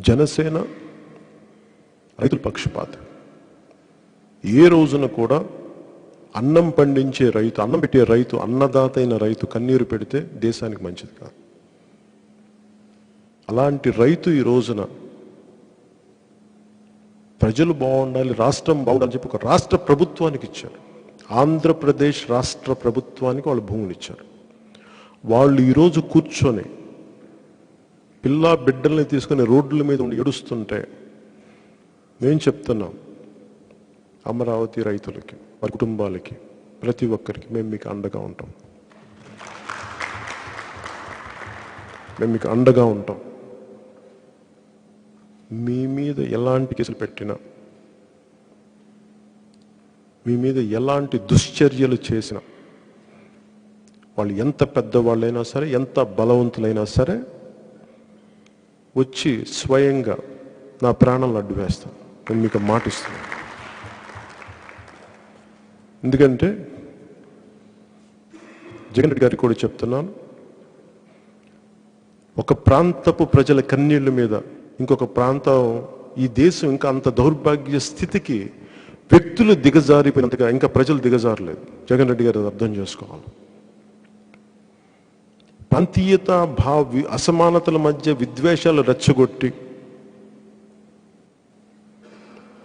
జనసేన రైతుల పక్షపాత. ఏ రోజున కూడా అన్నం పండించే రైతు అన్నం పెట్టే రైతు అన్నదాత అయిన రైతు కన్నీరు పెడితే దేశానికి మంచిది కాదు. అలాంటి రైతు ఈ రోజున ప్రజలు బాగుండాలి రాష్ట్రం బాగుండాలని చెప్పి ఒక రాష్ట్ర ప్రభుత్వానికి ఇచ్చారు. ఆంధ్రప్రదేశ్ రాష్ట్ర ప్రభుత్వానికి వాళ్ళు భూములు ఇచ్చారు. వాళ్ళు ఈరోజు కూర్చొని పిల్ల బిడ్డల్ని తీసుకుని రోడ్ల మీద ఉండి ఏడుస్తుంటే మేము చెప్తున్నాం అమరావతి రైతులకి వారి కుటుంబాలకి ప్రతి ఒక్కరికి మేము మీకు అండగా ఉంటాం. మేము మీకు అండగా ఉంటాం. మీ మీద ఎలాంటి కేసులు పెట్టినా మీ మీద ఎలాంటి దుశ్చర్యలు చేసినా వాళ్ళు ఎంత పెద్దవాళ్ళైనా సరే ఎంత బలవంతులైనా సరే వచ్చి స్వయంగా నా ప్రాణాలను అడ్డు వేస్తాను. నేను మీకు మాట ఇస్తున్నాను. ఎందుకంటే జగన్ రెడ్డి గారికి కూడా చెప్తున్నాను ఒక ప్రాంతపు ప్రజల కన్నీళ్ళ మీద ఇంకొక ప్రాంతం ఈ దేశం ఇంకా అంత దౌర్భాగ్య స్థితికి వ్యక్తులు దిగజారిపోయినంతగా ఇంకా ప్రజలు దిగజారలేదు. జగన్ రెడ్డి గారు అర్థం చేసుకోవాలి. ప్రాంతీయత భావ అసమానతల మధ్య విద్వేషాలు రెచ్చగొట్టి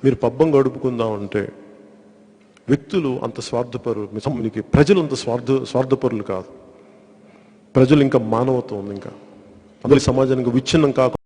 మీరు పబ్బం గడుపుకుందాం అంటే వ్యక్తులు అంత స్వార్థపరులు మీకు ప్రజలు అంత స్వార్థ స్వార్థపరులు కాదు. ప్రజలు ఇంకా మానవత్వం ఉంది ఇంకా. అందరి సమాజానికి విచ్ఛిన్నం కాకుండా